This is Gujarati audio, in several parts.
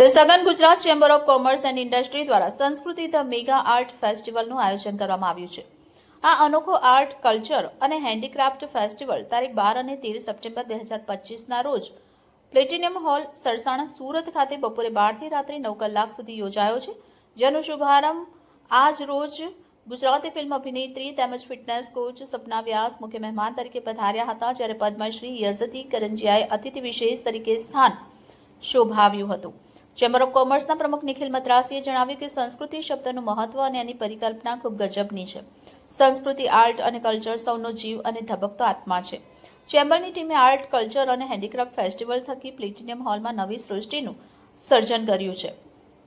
સઘન Gujarat chamber of commerce and industry દ્વારા સંસ્કૃતિ ધ મેગા આર્ટ ફેસ્ટિવલનું આયોજન કરવામાં આવ્યું છે. આ અનોખો આર્ટ, કલ્ચર અને હેન્ડીક્રાફ્ટ ફેસ્ટિવલ તારીખ બાર અને તેર સપ્ટેમ્બર બે હજાર પચીસના રોજ પ્લેટિનિયમ હોલ, સરસાણા, સુરત ખાતે બપોરે બારથી રાત્રે નવ કલાક સુધી યોજાયો છે. જેનો શુભારંભ આજ રોજ ગુજરાતી ફિલ્મ અભિનેત્રી તેમજ ફિટનેસ કોચ સપના વ્યાસ, મુખ્ય મહેમાન તરીકે પધાર્યા હતા, જ્યારે પદ્મશ્રી યઝતી કરંજિયાએ અતિથિ વિશેષ તરીકે સ્થાન શોભાવ્યું હતું. ચેમ્બર ઓફ કોમર્સના પ્રમુખ નિખિલ મદ્રાસીએ જણાવ્યું કે સંસ્કૃતિ શબ્દનું મહત્વ અને એની પરિકલ્પના ખૂબ ગજબની છે. સંસ્કૃતિ, આર્ટ અને કલ્ચર સૌનો જીવ અને ધબકતો આત્મા છે. ચેમ્બરની ટીમે આર્ટ, કલ્ચર અને હેન્ડીક્રાફ્ટ ફેસ્ટિવલ થકી પ્લેટિનિયમ હોલમાં નવી સૃષ્ટિનું સર્જન કર્યું છે.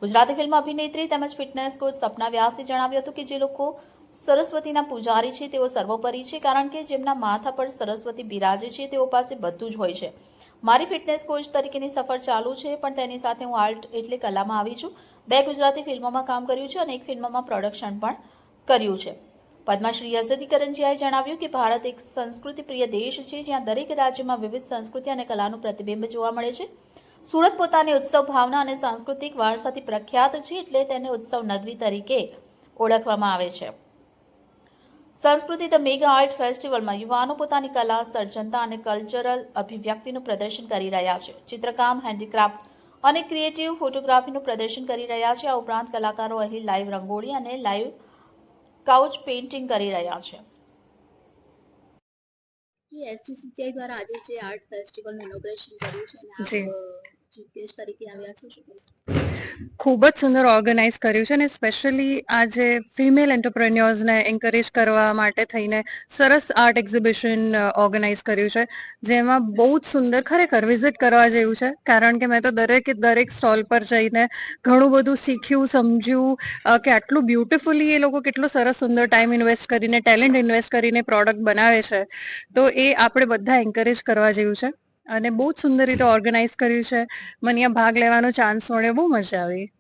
ગુજરાતી ફિલ્મ અભિનેત્રી તેમજ ફિટનેસ કોચ સપના વ્યાસે જણાવ્યું હતું કે જે લોકો સરસ્વતીના પૂજારી છે તેઓ સર્વોપરી છે કારણ કે જેમના માથા પર સરસ્વતી બિરાજે છે તેઓ પાસે બધું જ હોય છે. મારી ફિટનેસ કોચ તરીકેની સફર ચાલુ છે, પણ તેની સાથે હું આર્ટ એટલે કલામાં આવી છું. બે ગુજરાતી ફિલ્મોમાં કામ કર્યું છે અને એક ફિલ્મમાં પ્રોડક્શન પણ કર્યું છે. પદ્માશ્રી યઝદી જણાવ્યું કે ભારત એક સંસ્કૃતિ પ્રિય દેશ છે, જ્યાં દરેક રાજ્યમાં વિવિધ સંસ્કૃતિ અને કલાનું પ્રતિબિંબ જોવા મળે છે. સુરત પોતાની ઉત્સવ ભાવના અને સાંસ્કૃતિક વારસાથી પ્રખ્યાત છે, એટલે તેને ઉત્સવ નગરી તરીકે ઓળખવામાં આવે છે. સંસ્કૃતિ ધ મેગા આર્ટ ફેસ્ટિવલમાં યુવાનો પોતાની કલા સર્જનતા અને કલ્ચરલ અભિવ્યક્તિનું પ્રદર્શન કરી રહ્યા છે. ચિત્રકામ હેન્ડીક્રાફ્ટ અને ક્રિએટિવ ફોટોગ્રાફીનું પ્રદર્શન કરી રહ્યા છે. આ ઉપરાંત કલાકારો અહીં લાઈવ રંગોળી અને લાઈવ કાઉચ પેઇન્ટિંગ કરી રહ્યા છે. એસજીસીસીઆઈ દ્વારા આજે જે આર્ટ ફેસ્ટિવલનું ઇનોગ્રેશન કર્યું છે ખૂબ જ સુંદર ઓર્ગેનાઇઝ કર્યું છે અને સ્પેશિયલી આજે ફિમેલ એન્ટરપ્રેન્યોર્સને એન્કરેજ કરવા માટે થઈને સરસ આર્ટ એક્ઝિબિશન ઓર્ગેનાઇઝ કર્યું છે. જેમાં બહુ જ સુંદર ખરેખર વિઝિટ કરવા જેવું છે. કારણ કે મેં તો દરેકે, દરેક સ્ટોલ પર જઈને ઘણું બધું શીખ્યું, સમજ્યું કે આટલું બ્યુટિફુલી એ લોકો કેટલો સરસ સુંદર ટાઈમ ઇન્વેસ્ટ કરીને ટેલેન્ટ ઇન્વેસ્ટ કરીને પ્રોડક્ટ બનાવે છે. તો એ આપણે બધા એન્કરેજ કરવા જેવું છે. અને બહુ જ સુંદર રીતે ઓર્ગેનાઇઝ કર્યું છે. મને અહીંયા ભાગ લેવાનો ચાન્સ મળ્યો. બહુ મજા આવી.